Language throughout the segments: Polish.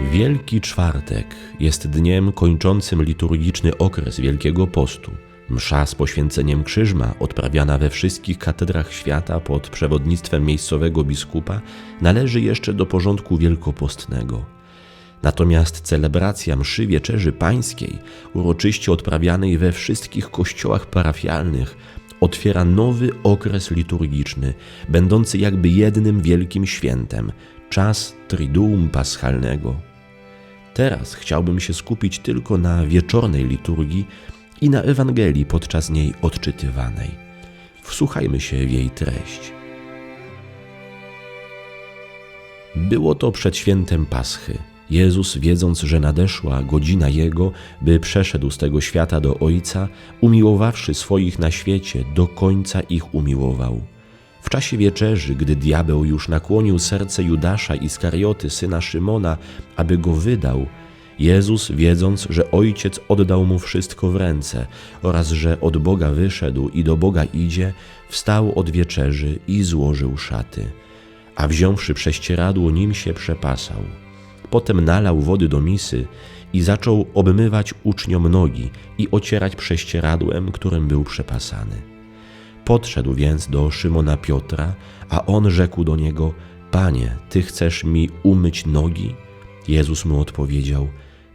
Wielki Czwartek jest dniem kończącym liturgiczny okres Wielkiego Postu. Msza z poświęceniem krzyżma, odprawiana we wszystkich katedrach świata pod przewodnictwem miejscowego biskupa, należy jeszcze do porządku wielkopostnego. Natomiast celebracja mszy wieczerzy pańskiej, uroczyście odprawianej we wszystkich kościołach parafialnych, otwiera nowy okres liturgiczny, będący jakby jednym wielkim świętem, czas Triduum Paschalnego. Teraz chciałbym się skupić tylko na wieczornej liturgii i na Ewangelii podczas niej odczytywanej. Wsłuchajmy się w jej treść. Było to przed świętem Paschy. Jezus, wiedząc, że nadeszła godzina Jego, by przeszedł z tego świata do Ojca, umiłowawszy swoich na świecie, do końca ich umiłował. W czasie wieczerzy, gdy diabeł już nakłonił serce Judasza Iskarioty, syna Szymona, aby go wydał, Jezus, wiedząc, że Ojciec oddał mu wszystko w ręce oraz że od Boga wyszedł i do Boga idzie, wstał od wieczerzy i złożył szaty. A wziąwszy prześcieradło, nim się przepasał. Potem nalał wody do misy i zaczął obmywać uczniom nogi i ocierać prześcieradłem, którym był przepasany. Podszedł więc do Szymona Piotra, a on rzekł do niego: Panie, ty chcesz mi umyć nogi? Jezus mu odpowiedział: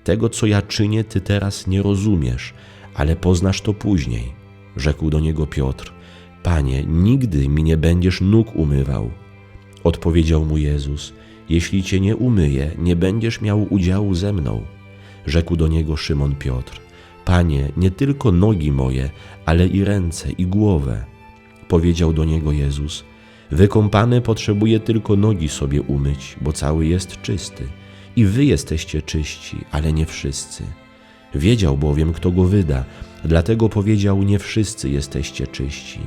Tego, co ja czynię, ty teraz nie rozumiesz, ale poznasz to później. Rzekł do niego Piotr: Panie, nigdy mi nie będziesz nóg umywał. Odpowiedział mu Jezus: Jeśli cię nie umyję, nie będziesz miał udziału ze mną. Rzekł do niego Szymon Piotr: Panie, nie tylko nogi moje, ale i ręce i głowę. Powiedział do niego Jezus: Wykąpany potrzebuje tylko nogi sobie umyć, bo cały jest czysty. I wy jesteście czyści, ale nie wszyscy. Wiedział bowiem, kto go wyda, dlatego powiedział: Nie wszyscy jesteście czyści.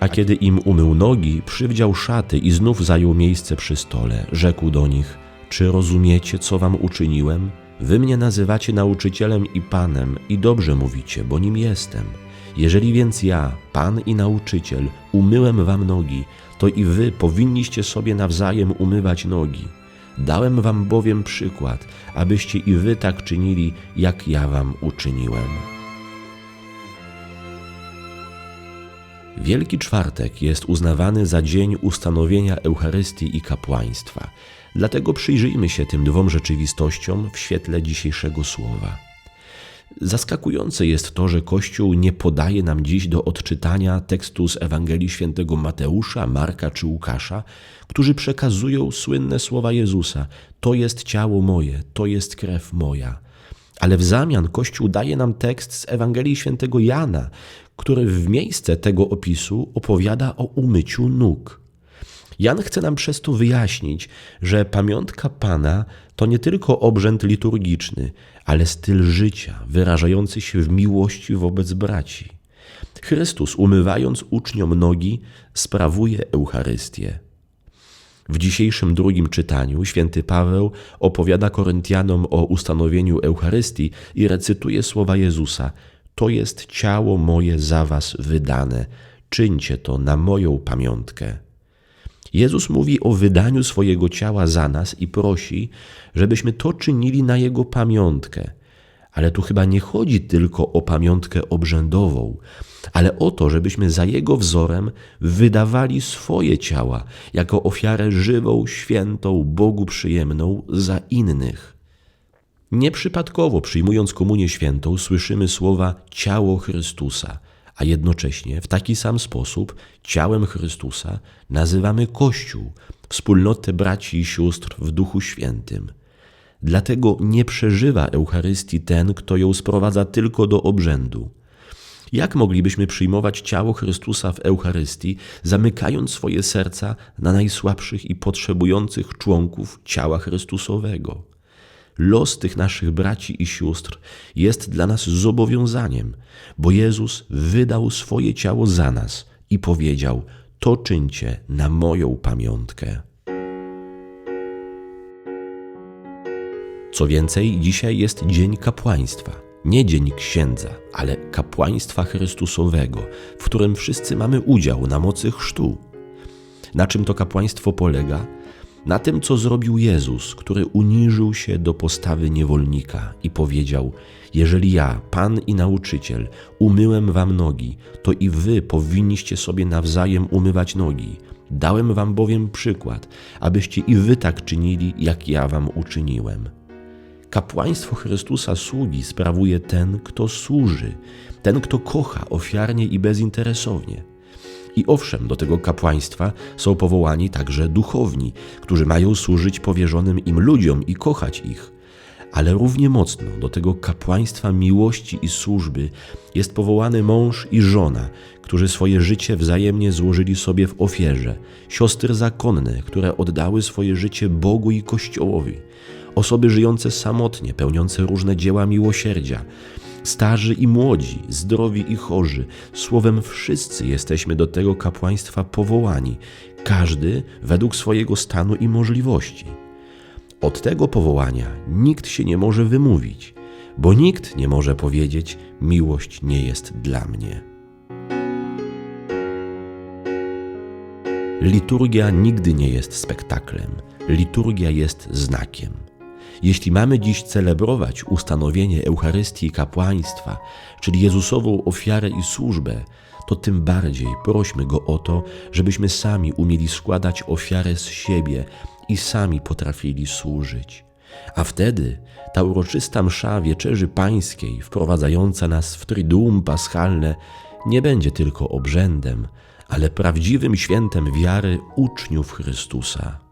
A kiedy im umył nogi, przywdział szaty i znów zajął miejsce przy stole. Rzekł do nich: Czy rozumiecie, co wam uczyniłem? Wy mnie nazywacie nauczycielem i panem, i dobrze mówicie, bo nim jestem. Jeżeli więc ja, pan i nauczyciel, umyłem wam nogi, to i wy powinniście sobie nawzajem umywać nogi. Dałem wam bowiem przykład, abyście i wy tak czynili, jak ja wam uczyniłem. Wielki Czwartek jest uznawany za dzień ustanowienia Eucharystii i kapłaństwa. Dlatego przyjrzyjmy się tym dwom rzeczywistościom w świetle dzisiejszego słowa. Zaskakujące jest to, że Kościół nie podaje nam dziś do odczytania tekstu z Ewangelii świętego Mateusza, Marka czy Łukasza, którzy przekazują słynne słowa Jezusa: To jest ciało moje, to jest krew moja. Ale w zamian Kościół daje nam tekst z Ewangelii świętego Jana, który w miejsce tego opisu opowiada o umyciu nóg. Jan chce nam przez to wyjaśnić, że pamiątka Pana to nie tylko obrzęd liturgiczny, ale styl życia wyrażający się w miłości wobec braci. Chrystus, umywając uczniom nogi, sprawuje Eucharystię. W dzisiejszym drugim czytaniu święty Paweł opowiada Koryntianom o ustanowieniu Eucharystii i recytuje słowa Jezusa: To jest ciało moje za was wydane, czyńcie to na moją pamiątkę. Jezus mówi o wydaniu swojego ciała za nas i prosi, żebyśmy to czynili na Jego pamiątkę. Ale tu chyba nie chodzi tylko o pamiątkę obrzędową, ale o to, żebyśmy za Jego wzorem wydawali swoje ciała jako ofiarę żywą, świętą, Bogu przyjemną za innych. Nieprzypadkowo przyjmując Komunię Świętą słyszymy słowa ciało Chrystusa – a jednocześnie w taki sam sposób ciałem Chrystusa nazywamy Kościół, wspólnotę braci i sióstr w Duchu Świętym. Dlatego nie przeżywa Eucharystii ten, kto ją sprowadza tylko do obrzędu. Jak moglibyśmy przyjmować ciało Chrystusa w Eucharystii, zamykając swoje serca na najsłabszych i potrzebujących członków ciała Chrystusowego? Los tych naszych braci i sióstr jest dla nas zobowiązaniem, bo Jezus wydał swoje ciało za nas i powiedział: To czyńcie na moją pamiątkę. Co więcej, dzisiaj jest Dzień Kapłaństwa. Nie Dzień Księdza, ale Kapłaństwa Chrystusowego, w którym wszyscy mamy udział na mocy chrztu. Na czym to kapłaństwo polega? Na tym, co zrobił Jezus, który uniżył się do postawy niewolnika i powiedział: Jeżeli ja, Pan i nauczyciel, umyłem wam nogi, to i wy powinniście sobie nawzajem umywać nogi. Dałem wam bowiem przykład, abyście i wy tak czynili, jak ja wam uczyniłem. Kapłaństwo Chrystusa sługi sprawuje ten, kto służy, ten, kto kocha ofiarnie i bezinteresownie. I owszem, do tego kapłaństwa są powołani także duchowni, którzy mają służyć powierzonym im ludziom i kochać ich. Ale równie mocno do tego kapłaństwa miłości i służby jest powołany mąż i żona, którzy swoje życie wzajemnie złożyli sobie w ofierze, siostry zakonne, które oddały swoje życie Bogu i Kościołowi, osoby żyjące samotnie, pełniące różne dzieła miłosierdzia, starzy i młodzi, zdrowi i chorzy, słowem wszyscy jesteśmy do tego kapłaństwa powołani, każdy według swojego stanu i możliwości. Od tego powołania nikt się nie może wymówić, bo nikt nie może powiedzieć: Miłość nie jest dla mnie. Liturgia nigdy nie jest spektaklem, liturgia jest znakiem. Jeśli mamy dziś celebrować ustanowienie Eucharystii kapłaństwa, czyli Jezusową ofiarę i służbę, to tym bardziej prośmy Go o to, żebyśmy sami umieli składać ofiarę z siebie i sami potrafili służyć. A wtedy ta uroczysta msza wieczerzy pańskiej, wprowadzająca nas w triduum paschalne, nie będzie tylko obrzędem, ale prawdziwym świętem wiary uczniów Chrystusa.